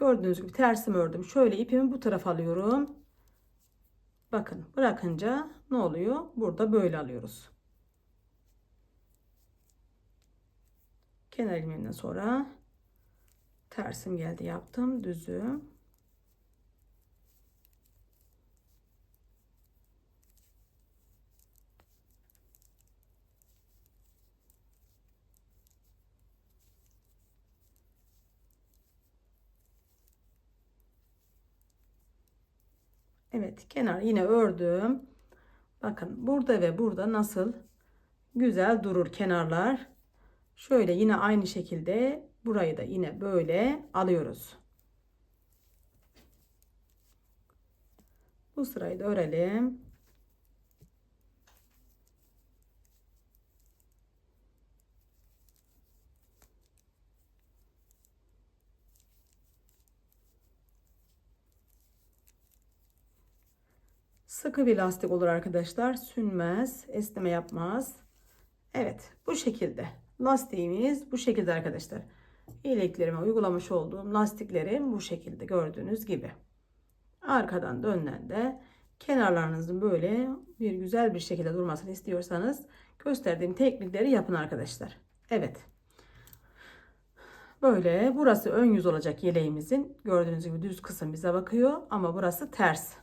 Gördüğünüz gibi tersimi ördüm. Şöyle ipimi bu tarafa alıyorum. Bakın bırakınca ne oluyor? Burada böyle alıyoruz. Kenar ilmeğinden sonra tersim geldi yaptım düzü. Evet kenar yine ördüm. Bakın burada ve burada nasıl güzel durur kenarlar. Şöyle yine aynı şekilde burayı da yine böyle alıyoruz. Bu sırayı da örelim. Sıkı bir lastik olur arkadaşlar. Sünmez, esneme yapmaz. Evet, bu şekilde. Lastiğimiz bu şekilde arkadaşlar. İyiliklerime uygulamış olduğum lastiklerim bu şekilde gördüğünüz gibi. Arkadan dönen de kenarlarınızın böyle bir güzel bir şekilde durmasını istiyorsanız gösterdiğim teknikleri yapın arkadaşlar. Evet. Böyle burası ön yüz olacak yeleğimizin. Gördüğünüz gibi düz kısım bize bakıyor ama burası ters.